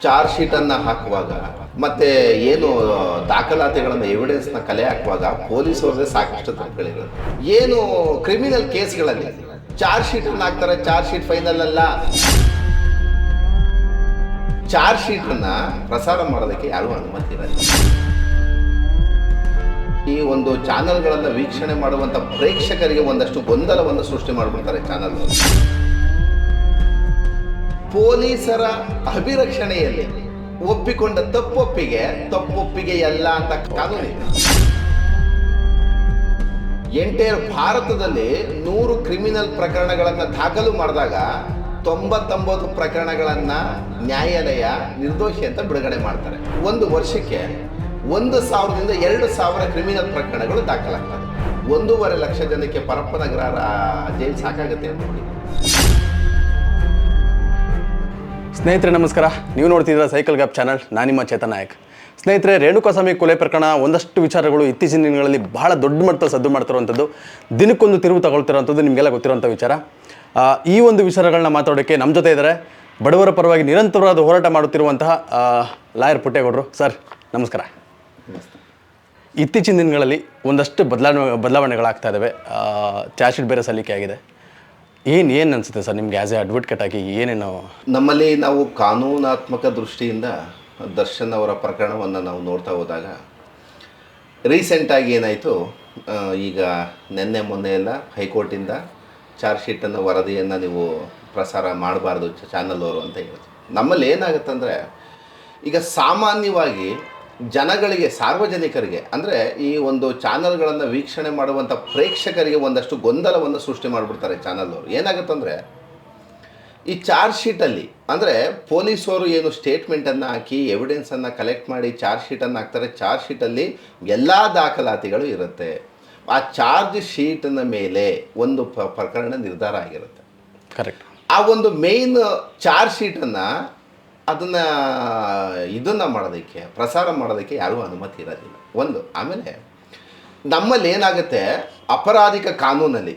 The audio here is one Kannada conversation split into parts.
ಚಾರ್ಜ್ ಶೀಟ್ ಅನ್ನ ಹಾಕುವಾಗ ಮತ್ತೆ ಏನು ದಾಖಲಾತಿಗಳನ್ನ ಎವಿಡೆನ್ಸ್ನ ಕಲೆ ಹಾಕುವಾಗ ಪೊಲೀಸ್ ಅವ್ರದೇ ಸಾಕಷ್ಟು ತಪ್ಪುಗಳಿರುತ್ತೆ ಏನು ಕ್ರಿಮಿನಲ್ ಕೇಸ್ಗಳಲ್ಲಿ ಚಾರ್ಜ್ ಶೀಟ್ ಅನ್ನ ಹಾಕ್ತಾರೆ ಚಾರ್ಜ್ ಶೀಟ್ ಫೈನಲ್ ಅಲ್ಲ. ಚಾರ್ಜ್ ಶೀಟ್ ಅನ್ನ ಪ್ರಸಾರ ಮಾಡೋದಕ್ಕೆ ಯಾರು ಅನುಮತಿ ಇರಲ್ಲ. ಈ ಒಂದು ಚಾನಲ್ಗಳನ್ನು ವೀಕ್ಷಣೆ ಮಾಡುವಂತ ಪ್ರೇಕ್ಷಕರಿಗೆ ಒಂದಷ್ಟು ಗೊಂದಲವನ್ನು ಸೃಷ್ಟಿ ಮಾಡಿಬಿಡ್ತಾರೆ ಚಾನೆಲ್ ಪೊಲೀಸರ ಅಭಿರಕ್ಷಣೆಯಲ್ಲಿ ಒಪ್ಪಿಕೊಂಡ ತಪ್ಪೊಪ್ಪಿಗೆ ತಪ್ಪೊಪ್ಪಿಗೆ ಎಲ್ಲ ಅಂತ ಕಾನೂನಿದೆ ಎಂಟೇರ್ ಭಾರತದಲ್ಲಿ ನೂರು ಕ್ರಿಮಿನಲ್ ಪ್ರಕರಣಗಳನ್ನು ದಾಖಲು ಮಾಡಿದಾಗ ತೊಂಬತ್ತೊಂಬತ್ತು ಪ್ರಕರಣಗಳನ್ನು ನ್ಯಾಯಾಲಯ ನಿರ್ದೋಷಿ ಅಂತ ಬಿಡುಗಡೆ ಮಾಡ್ತಾರೆ. ಒಂದು ವರ್ಷಕ್ಕೆ ಒಂದು ಸಾವಿರದಿಂದ ಎರಡು ಸಾವಿರ ಕ್ರಿಮಿನಲ್ ಪ್ರಕರಣಗಳು ದಾಖಲಾಗ್ತವೆ ಒಂದೂವರೆ ಲಕ್ಷ ಜನಕ್ಕೆ ಪರಪ್ಪನಗರ ಜೈಲು ಸಾಕಾಗುತ್ತೆ ಅಂತ ನೋಡಿ. ಸ್ನೇಹಿತರೆ, ನಮಸ್ಕಾರ. ನೀವು ನೋಡ್ತಿದ್ದೀರಾ ಸೈಕಲ್ ಗ್ಯಾಪ್ ಚಾನಲ್ ನಾನು ನಿಮ್ಮ ಚೇತನ್ ನಾಯಕ್. ಸ್ನೇಹಿತರೆ, ರೇಣುಕಾಸ್ವಾಮಿ ಕೊಲೆ ಪ್ರಕರಣ ಒಂದಷ್ಟು ವಿಚಾರಗಳು ಇತ್ತೀಚಿನ ದಿನಗಳಲ್ಲಿ ಬಹಳ ದೊಡ್ಡ ಮಟ್ಟದಲ್ಲಿ ಸದ್ದು ಮಾಡ್ತಿರುವಂಥದ್ದು. ದಿನಕ್ಕೊಂದು ತಿರುವು ತಗೊಳ್ತಿರುವಂಥದ್ದು ನಿಮಗೆಲ್ಲ ಗೊತ್ತಿರುವಂಥ ವಿಚಾರ. ಈ ಒಂದು ವಿಚಾರಗಳನ್ನ ಮಾತಾಡೋಕ್ಕೆ ನಮ್ಮ ಜೊತೆ ಇದ್ದಾರೆ. ಬಡವರ ಪರವಾಗಿ ನಿರಂತರವಾದ ಹೋರಾಟ ಮಾಡುತ್ತಿರುವಂತಹ ಲಾಯರ್ ಪುಟ್ಟೇಗೌಡರು. ಸರ್, ನಮಸ್ಕಾರ. ಇತ್ತೀಚಿನ ದಿನಗಳಲ್ಲಿ ಒಂದಷ್ಟು ಬದಲಾವಣೆ, ಬದಲಾವಣೆಗಳಾಗ್ತಾ ಇದ್ದಾವೆ ಚಾರ್ಜ್ ಬೇರೆ ಸಲ್ಲಿಕೆ ಆಗಿದೆ ಏನು ಏನು ಅನಿಸುತ್ತೆ ಸರ್ ನಿಮಗೆ ಆ್ಯಸ್ ಎ ಅಡ್ವೊಕೇಟ್ ಆಗಿ ಏನೇನು? ನಮ್ಮಲ್ಲಿ ನಾವು ಕಾನೂನಾತ್ಮಕ ದೃಷ್ಟಿಯಿಂದ ದರ್ಶನ್ ಅವರ ಪ್ರಕರಣವನ್ನು ನಾವು ನೋಡ್ತಾ ಹೋದಾಗ ರೀಸೆಂಟಾಗಿ ಏನಾಯಿತು? ಈಗ ನಿನ್ನೆ ಮೊನ್ನೆ ಎಲ್ಲ ಹೈಕೋರ್ಟಿಂದ ಚಾರ್ಜ್ ಶೀಟನ್ನು ವರದಿಯನ್ನು ನೀವು ಪ್ರಸಾರ ಮಾಡಬಾರ್ದು ಚಾನಲ್ ಅವರು ಅಂತ ಹೇಳಿದ್ರು. ನಮ್ಮಲ್ಲಿ ಏನಾಗುತ್ತಂದರೆ ಈಗ ಸಾಮಾನ್ಯವಾಗಿ ಜನಗಳಿಗೆ ಸಾರ್ವಜನಿಕರಿಗೆ ಅಂದರೆ ಈ ಒಂದು ಚಾನಲ್ಗಳನ್ನು ವೀಕ್ಷಣೆ ಮಾಡುವಂಥ ಪ್ರೇಕ್ಷಕರಿಗೆ ಒಂದಷ್ಟು ಗೊಂದಲವನ್ನು ಸೃಷ್ಟಿ ಮಾಡಿಬಿಡ್ತಾರೆ ಚಾನಲ್ ಅವರು ಏನಾಗುತ್ತಂದರೆ ಈ ಚಾರ್ಜ್ ಶೀಟಲ್ಲಿ ಅಂದರೆ ಪೊಲೀಸವರು ಏನು ಸ್ಟೇಟ್ಮೆಂಟನ್ನು ಹಾಕಿ ಎವಿಡೆನ್ಸನ್ನು ಕಲೆಕ್ಟ್ ಮಾಡಿ ಚಾರ್ಜ್ ಶೀಟನ್ನು ಹಾಕ್ತಾರೆ ಚಾರ್ಜ್ ಶೀಟಲ್ಲಿ ಎಲ್ಲ ದಾಖಲಾತಿಗಳು ಇರುತ್ತೆ. ಆ ಚಾರ್ಜ್ ಶೀಟ್ನ ಮೇಲೆ ಒಂದು ಪ್ರಕರಣ ನಿರ್ಧಾರ ಆಗಿರುತ್ತೆ. ಕರೆಕ್ಟ್. ಆ ಒಂದು ಮೇಯ್ನ್ ಚಾರ್ಜ್ ಶೀಟನ್ನು ಅದನ್ನು ಇದನ್ನು ಮಾಡೋದಕ್ಕೆ, ಪ್ರಸಾರ ಮಾಡೋದಕ್ಕೆ ಯಾರೂ ಅನುಮತಿ ಇರೋದಿಲ್ಲ. ಒಂದು, ಆಮೇಲೆ ನಮ್ಮಲ್ಲಿ ಏನಾಗುತ್ತೆ, ಅಪರಾಧಿಕ ಕಾನೂನಲ್ಲಿ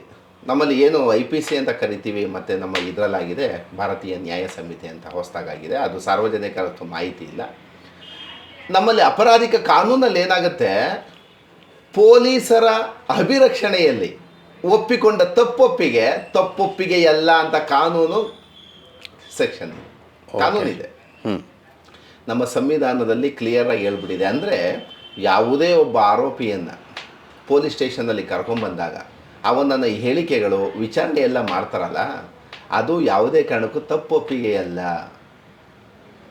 ನಮ್ಮಲ್ಲಿ ಏನು ಐ ಪಿ ಸಿ ಅಂತ ಕರಿತೀವಿ, ಮತ್ತು ನಮ್ಮ ಇದರಲ್ಲಾಗಿದೆ, ಭಾರತೀಯ ನ್ಯಾಯ ಸಮಿತಿ ಅಂತ ಹೊಸದಾಗಿದೆ ಅದು ಸಾರ್ವಜನಿಕರ ಹತ್ರ ಮಾಹಿತಿ ಇಲ್ಲ. ನಮ್ಮಲ್ಲಿ ಅಪರಾಧಿಕ ಕಾನೂನಲ್ಲಿ ಏನಾಗುತ್ತೆ, ಪೊಲೀಸರ ಅಭಿರಕ್ಷಣೆಯಲ್ಲಿ ಒಪ್ಪಿಕೊಂಡ ತಪ್ಪೊಪ್ಪಿಗೆ ತಪ್ಪೊಪ್ಪಿಗೆ ಎಲ್ಲ ಅಂತ ಕಾನೂನು ಸೆಕ್ಷನ್ ಕಾನೂನಿದೆ. ನಮ್ಮ ಸಂವಿಧಾನದಲ್ಲಿ ಕ್ಲಿಯರಾಗಿ ಹೇಳ್ಬಿಟ್ಟಿದೆ ಅಂದರೆ ಯಾವುದೇ ಒಬ್ಬ ಆರೋಪಿಯನ್ನು ಪೊಲೀಸ್ ಸ್ಟೇಷನ್ನಲ್ಲಿ ಕರ್ಕೊಂಬಂದಾಗ ಅವನನ್ನು ಹೇಳಿಕೆಗಳು ವಿಚಾರಣೆ ಎಲ್ಲ ಮಾಡ್ತಾರಲ್ಲ, ಅದು ಯಾವುದೇ ಕಾರಣಕ್ಕೂ ತಪ್ಪೊಪ್ಪಿಗೆಯಲ್ಲ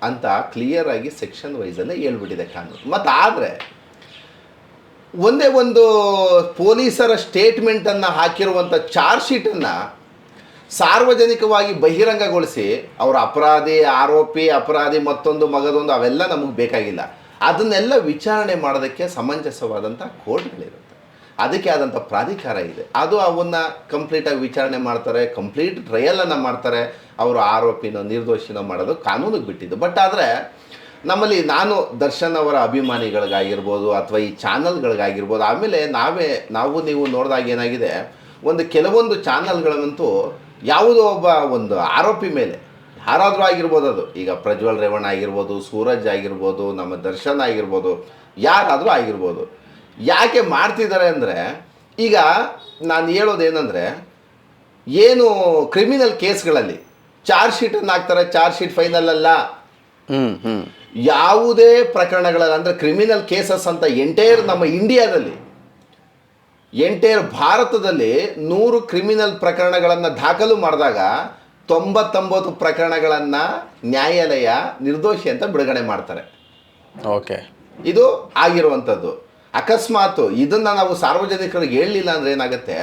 ಅಂತ ಕ್ಲಿಯರಾಗಿ ಸೆಕ್ಷನ್ ವೈಸಲ್ಲೇ ಹೇಳ್ಬಿಟ್ಟಿದೆ ಕಾನೂನು. ಮತ್ತು ಆದರೆ ಒಂದೇ ಒಂದು ಪೊಲೀಸರ ಸ್ಟೇಟ್ಮೆಂಟನ್ನು ಹಾಕಿರುವಂಥ ಚಾರ್ಜ್ ಶೀಟನ್ನು ಸಾರ್ವಜನಿಕವಾಗಿ ಬಹಿರಂಗಗೊಳಿಸಿ ಅವರ ಅಪರಾಧಿ, ಆರೋಪಿ, ಅಪರಾಧಿ, ಮತ್ತೊಂದು ಮಗದೊಂದು ಅವೆಲ್ಲ ನಮಗೆ ಬೇಕಾಗಿಲ್ಲ. ಅದನ್ನೆಲ್ಲ ವಿಚಾರಣೆ ಮಾಡೋದಕ್ಕೆ ಸಮಂಜಸವಾದಂಥ ಕೋರ್ಟ್ಗಳಿರುತ್ತೆ. ಅದಕ್ಕೆ ಆದಂಥ ಪ್ರಾಧಿಕಾರ ಇದೆ. ಅದು ಅವನ್ನ ಕಂಪ್ಲೀಟಾಗಿ ವಿಚಾರಣೆ ಮಾಡ್ತಾರೆ ಕಂಪ್ಲೀಟ್ ಟ್ರಯಲನ್ನು ಮಾಡ್ತಾರೆ. ಅವರು ಆರೋಪಿನೋ, ನಿರ್ದೋಷಿನೋ ಮಾಡೋದು ಕಾನೂನಿಗೆ ಬಿಟ್ಟಿದ್ದು. ಬಟ್ ಆದರೆ ನಮ್ಮಲ್ಲಿ ನಾನು ದರ್ಶನ್ ಅವರ ಅಭಿಮಾನಿಗಳಿಗಾಗಿರ್ಬೋದು ಅಥವಾ ಈ ಚಾನಲ್ಗಳಿಗಾಗಿರ್ಬೋದು, ಆಮೇಲೆ ನಾವೇ, ನಾವು ನೀವು ನೋಡಿದಾಗ ಏನಾಗಿದೆ, ಒಂದು ಕೆಲವೊಂದು ಚಾನಲ್ಗಳನ್ನಂತೂ ಯಾವುದೋ ಒಬ್ಬ ಒಂದು ಆರೋಪಿ ಮೇಲೆ. ಯಾರಾದರೂ ಆಗಿರ್ಬೋದು ಅದು. ಈಗ ಪ್ರಜ್ವಲ್ ರೇವಣ್ಣ ಆಗಿರ್ಬೋದು ಸೂರಜ್ ಆಗಿರ್ಬೋದು ನಮ್ಮ ದರ್ಶನ್ ಆಗಿರ್ಬೋದು ಯಾರಾದರೂ ಆಗಿರ್ಬೋದು. ಯಾಕೆ ಮಾಡ್ತಿದ್ದಾರೆ ಅಂದರೆ ಈಗ ನಾನು ಹೇಳೋದೇನೆಂದರೆ ಏನು ಕ್ರಿಮಿನಲ್ ಕೇಸ್ಗಳಲ್ಲಿ ಚಾರ್ಜ್ ಶೀಟನ್ನು ಹಾಕ್ತಾರೆ ಚಾರ್ಜ್ ಶೀಟ್ ಫೈನಲ್ ಅಲ್ಲ. ಹ್ಞೂ ಹ್ಞೂ ಯಾವುದೇ ಪ್ರಕರಣಗಳಲ್ಲಿ ಅಂದರೆ ಕ್ರಿಮಿನಲ್ ಕೇಸಸ್ ಅಂತ ಎಂಟೈರ್ ನಮ್ಮ ಇಂಡಿಯಾದಲ್ಲಿ ಎಂಟೈರ್ ಭಾರತದಲ್ಲಿ ನೂರು ಕ್ರಿಮಿನಲ್ ಪ್ರಕರಣಗಳನ್ನು ದಾಖಲು ಮಾಡಿದಾಗ ತೊಂಬತ್ತೊಂಬತ್ತು ಪ್ರಕರಣಗಳನ್ನು ನ್ಯಾಯಾಲಯ ನಿರ್ದೋಷಿ ಅಂತ ಬಿಡುಗಡೆ ಮಾಡ್ತಾರೆ. ಓಕೆ. ಇದು ಆಗಿರುವಂಥದ್ದು. ಅಕಸ್ಮಾತ್ ಇದನ್ನು ನಾವು ಸಾರ್ವಜನಿಕರಿಗೆ ಹೇಳಲಿಲ್ಲ ಅಂದರೆ ಏನಾಗುತ್ತೆ?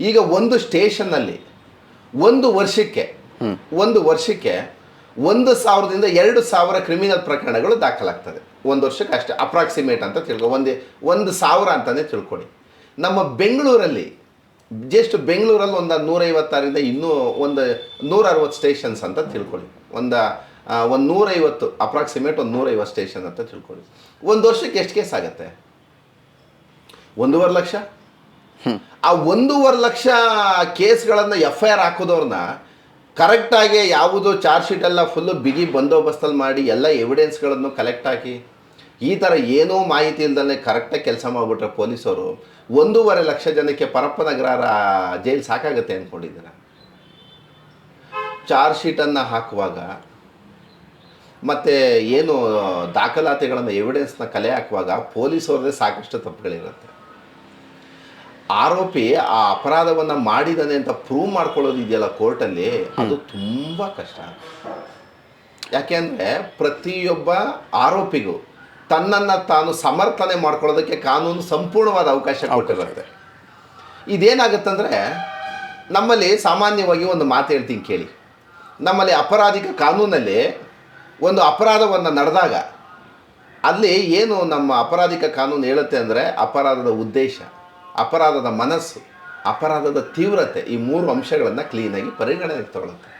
ಈಗ ಒಂದು ಸ್ಟೇಷನ್ನಲ್ಲಿ ಒಂದು ವರ್ಷಕ್ಕೆ ಒಂದು ವರ್ಷಕ್ಕೆ ಒಂದು ಸಾವಿರದಿಂದ ಎರಡು ಸಾವಿರ ಕ್ರಿಮಿನಲ್ ಪ್ರಕರಣಗಳು ದಾಖಲಾಗ್ತದೆ. ಒಂದು ವರ್ಷಕ್ಕೆ ಅಷ್ಟೇ ಅಪ್ರಾಕ್ಸಿಮೇಟ್ ಅಂತ ತಿಳ್ಕೊ ಒಂದೇ ಒಂದು ಸಾವಿರ ಅಂತಲೇ ತಿಳ್ಕೊಳ್ಳಿ ನಮ್ಮ ಬೆಂಗಳೂರಲ್ಲಿ ಜಸ್ಟ್ ಬೆಂಗಳೂರಲ್ಲಿ ಒಂದು ನೂರೈವತ್ತಾರಿಂದ ಇನ್ನೂ ಒಂದು ನೂರ ಅರವತ್ತು ಸ್ಟೇಷನ್ಸ್ ಅಂತ ತಿಳ್ಕೊಳ್ಳಿ. ಒಂದು ಒಂದು ನೂರೈವತ್ತು ಅಪ್ರಾಕ್ಸಿಮೇಟ್ ಒಂದು ನೂರೈವತ್ತು ಸ್ಟೇಷನ್ ಅಂತ ತಿಳ್ಕೊಳ್ಳಿ. ಒಂದು ವರ್ಷಕ್ಕೆ ಎಷ್ಟು ಕೇಸ್ ಆಗುತ್ತೆ? ಒಂದೂವರೆ ಲಕ್ಷ? ಆ ಒಂದೂವರೆ ಲಕ್ಷ ಕೇಸ್ಗಳನ್ನು ಎಫ್ ಐ ಆರ್ ಹಾಕೋದವ್ರನ್ನ ಕರೆಕ್ಟಾಗಿ ಯಾವುದು ಚಾರ್ಜ್ ಶೀಟೆಲ್ಲ ಫುಲ್ಲು ಬಿಗಿ ಬಂದೋಬಸ್ತಲ್ಲಿ ಮಾಡಿ ಎಲ್ಲ ಎವಿಡೆನ್ಸ್ಗಳನ್ನು ಕಲೆಕ್ಟ್ ಹಾಕಿ ಈ ಥರ ಏನೂ ಮಾಹಿತಿ ಇಲ್ದಲೆ ಕರೆಕ್ಟಾಗಿ ಕೆಲಸ ಮಾಡಿಬಿಟ್ರೆ ಪೊಲೀಸರು ಒಂದೂವರೆ ಲಕ್ಷ ಜನಕ್ಕೆ ಪರಪ್ಪನಗರ ಜೈಲು ಸಾಕಾಗುತ್ತೆ ಅಂದ್ಕೊಂಡಿದ್ದೀರ ಚಾರ್ಜ್ ಶೀಟನ್ನು ಹಾಕುವಾಗ ಮತ್ತು ಏನು ದಾಖಲಾತಿಗಳನ್ನು ಎವಿಡೆನ್ಸ್ನ ಕಲೆ ಹಾಕುವಾಗ ಪೊಲೀಸವ್ರದ್ದೇ ಸಾಕಷ್ಟು ತಪ್ಪುಗಳಿರುತ್ತೆ. ಆರೋಪಿ ಆ ಅಪರಾಧವನ್ನು ಮಾಡಿದ್ದಾನೆ ಅಂತ ಪ್ರೂವ್ ಮಾಡ್ಕೊಳ್ಳೋದು ಇದೆಯಲ್ಲ ಕೋರ್ಟಲ್ಲಿ ಅದು ತುಂಬ ಕಷ್ಟ ಯಾಕೆಂದರೆ ಪ್ರತಿಯೊಬ್ಬ ಆರೋಪಿಗೂ ತನ್ನನ್ನು ತಾನು ಸಮರ್ಥನೆ ಮಾಡ್ಕೊಳ್ಳೋದಕ್ಕೆ ಕಾನೂನು ಸಂಪೂರ್ಣವಾದ ಅವಕಾಶ ಕೊಟ್ಟಿರುತ್ತೆ. ಇದೇನಾಗುತ್ತಂದರೆ ನಮ್ಮಲ್ಲಿ ಸಾಮಾನ್ಯವಾಗಿ ಒಂದು ಮಾತು ಹೇಳ್ತೀನಿ ಕೇಳಿ. ನಮ್ಮಲ್ಲಿ ಅಪರಾಧಿಕ ಕಾನೂನಲ್ಲಿ ಒಂದು ಅಪರಾಧವನ್ನು ನಡೆದಾಗ ಅಲ್ಲಿ ಏನು ನಮ್ಮ ಅಪರಾಧಿಕ ಕಾನೂನು ಹೇಳುತ್ತೆ ಅಂದರೆ ಅಪರಾಧದ ಉದ್ದೇಶ ಅಪರಾಧದ ಮನಸ್ಸು ಅಪರಾಧದ ತೀವ್ರತೆ ಈ ಮೂರು ಅಂಶಗಳನ್ನು ಕ್ಲೀನಾಗಿ ಪರಿಗಣನೆಗೆ ತಗೊಳುತ್ತೆ.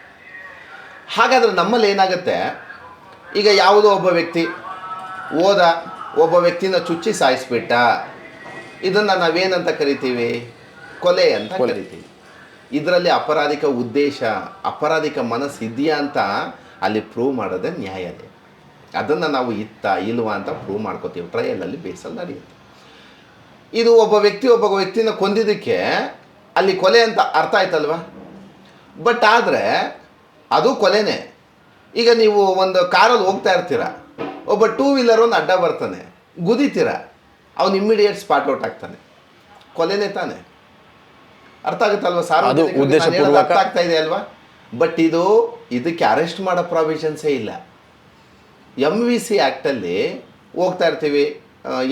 ಹಾಗಾದರೆ ನಮ್ಮಲ್ಲಿ ಏನಾಗುತ್ತೆ? ಈಗ ಯಾವುದೋ ಒಬ್ಬ ವ್ಯಕ್ತಿ ಓದ ಒಬ್ಬ ವ್ಯಕ್ತಿನ ಚುಚ್ಚಿ ಸಾಯಿಸ್ಬಿಟ್ಟ. ಇದನ್ನು ನಾವೇನಂತ ಕರಿತೀವಿ? ಕೊಲೆ ಅಂತ ಕರಿತೀವಿ. ಇದರಲ್ಲಿ ಅಪರಾಧಿಕ ಉದ್ದೇಶ ಅಪರಾಧಿಕ ಮನಸ್ಸು ಇದೆಯಾ ಅಂತ ಅಲ್ಲಿ ಪ್ರೂವ್ ಮಾಡೋದೇ ನ್ಯಾಯಾಲಯ ಅದನ್ನು ನಾವು ಇತ್ತ ಇಲ್ವಾ ಅಂತ ಪ್ರೂವ್ ಮಾಡ್ಕೋತೀವಿ. ಟ್ರಯಲಲ್ಲಿ ಬೇಸಲ್ಲಿ ನಡೆಯುತ್ತೆ. ಇದು ಒಬ್ಬ ವ್ಯಕ್ತಿ ಒಬ್ಬ ವ್ಯಕ್ತಿನ ಕೊಂದಿದ್ದಕ್ಕೆ ಅಲ್ಲಿ ಕೊಲೆ ಅಂತ ಅರ್ಥ ಆಯ್ತಲ್ವಾ? ಬಟ್ ಆದರೆ ಅದು ಕೊಲೆನೇ. ಈಗ ನೀವು ಒಂದು ಕಾರಲ್ಲಿ ಹೋಗ್ತಾ ಇರ್ತೀರ? ಒಬ್ಬ ಟೂ ವೀಲರ್ ಒಂದು ಅಡ್ಡ ಬರ್ತಾನೆ ಗುದಿತೀರ ಅವನು ಇಮ್ಮಿಡಿಯೇಟ್ ಸ್ಪಾಟ್ ಔಟ್ ಆಗ್ತಾನೆ. ಕೊಲೆನೇ ತಾನೆ. ಅರ್ಥ ಆಗುತ್ತಲ್ವ ಸಾರ್ ಅರ್ಥ ಆಗ್ತಾ ಇದೆ ಅಲ್ವಾ? ಬಟ್ ಇದು ಇದಕ್ಕೆ ಅರೆಸ್ಟ್ ಮಾಡೋ ಪ್ರಾವಿಷನ್ಸೇ ಇಲ್ಲ. ಎಂ ವಿ ಸಿ ಆ್ಯಕ್ಟಲ್ಲಿ ಹೋಗ್ತಾ ಇರ್ತೀವಿ.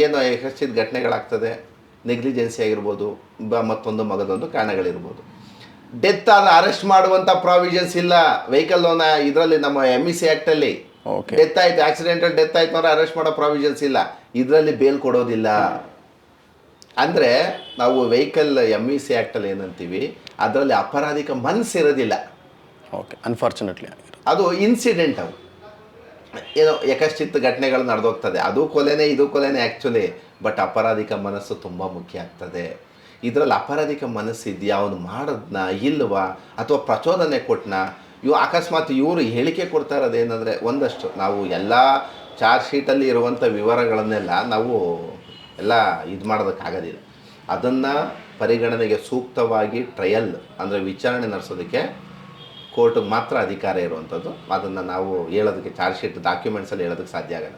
ಏನೋ ಹೆಚ್ಚಿದ ಘಟನೆಗಳಾಗ್ತದೆ. ನೆಗ್ಲಿಜೆನ್ಸಿ ಆಗಿರ್ಬೋದು ಬ ಮತ್ತೊಂದು ಮಗದೊಂದು ಕಾರಣಗಳಿರ್ಬೋದು. ಡೆತ್ ಆದ ಅರೆಸ್ಟ್ ಮಾಡುವಂಥ ಪ್ರಾವಿಷನ್ಸ್ ಇಲ್ಲ. ವೆಹಿಕಲ್ ಲೋನ ಇದರಲ್ಲಿ ನಮ್ಮ ಎಂ ಇ ಸಿ ಆ್ಯಕ್ಟಲ್ಲಿ ಡೆತ್ ಆಯ್ತು ಆಕ್ಸಿಡೆಂಟಲ್ ಡೆತ್ ಆಯ್ತು ಅಂದ್ರೆ ಅರೆಸ್ಟ್ ಮಾಡೋ ಪ್ರಾವಿಷನ್ಸ್ ಇಲ್ಲ. ಇದರಲ್ಲಿ ಬೇಲ್ ಕೊಡೋದಿಲ್ಲ. ಅಂದರೆ ನಾವು ವೆಹಿಕಲ್ ಎಂ ಇ ಸಿ ಆ್ಯಕ್ಟಲ್ಲಿ ಏನಂತೀವಿ ಅದರಲ್ಲಿ ಅಪರಾಧಿಕ ಮನಸ್ಸಿರೋದಿಲ್ಲ ಓಕೆ ಅನ್ಫಾರ್ಚುನೇಟ್ಲಿ ಅದು ಇನ್ಸಿಡೆಂಟ್ ಅವು ಏನೋ ಯಕಶ್ಚಿತ್ ಘಟನೆಗಳು ನಡೆದೋಗ್ತದೆ. ಅದು ಕೊಲೆನೇ ಇದು ಕೊಲೆನೇ ಆ್ಯಕ್ಚುಲಿ ಬಟ್ ಅಪರಾಧಿಕ ಮನಸ್ಸು ತುಂಬ ಮುಖ್ಯ ಆಗ್ತದೆ. ಇದರಲ್ಲಿ ಅಪರಾಧಿಕ ಮನಸ್ಸು ಇದೆಯಾ? ಅವನು ಮಾಡೋದ್ನ? ಇಲ್ವಾ? ಅಥವಾ ಪ್ರಚೋದನೆ ಕೊಟ್ಟನ ಇವು ಅಕಸ್ಮಾತ್ ಇವರು ಹೇಳಿಕೆ ಕೊಡ್ತಾ ಇರೋದೇನೆಂದರೆ ಒಂದಷ್ಟು ನಾವು ಎಲ್ಲ ಚಾರ್ಜ್ ಶೀಟಲ್ಲಿ ಇರುವಂಥ ವಿವರಗಳನ್ನೆಲ್ಲ ನಾವು ಎಲ್ಲ ಇದು ಮಾಡೋದಕ್ಕಾಗೋದಿಲ್ಲ ಅದನ್ನು ಪರಿಗಣನೆಗೆ ಸೂಕ್ತವಾಗಿ ಟ್ರಯಲ್ ಅಂದರೆ ವಿಚಾರಣೆ ನಡೆಸೋದಕ್ಕೆ ಕೋರ್ಟ್ಗೆ ಮಾತ್ರ ಅಧಿಕಾರ ಇರುವಂಥದ್ದು ಅದನ್ನು ನಾವು ಹೇಳೋದಕ್ಕೆ ಚಾರ್ಜ್ ಶೀಟ್ ಡಾಕ್ಯುಮೆಂಟ್ಸಲ್ಲಿ ಹೇಳೋದಕ್ಕೆ ಸಾಧ್ಯ ಆಗಲ್ಲ.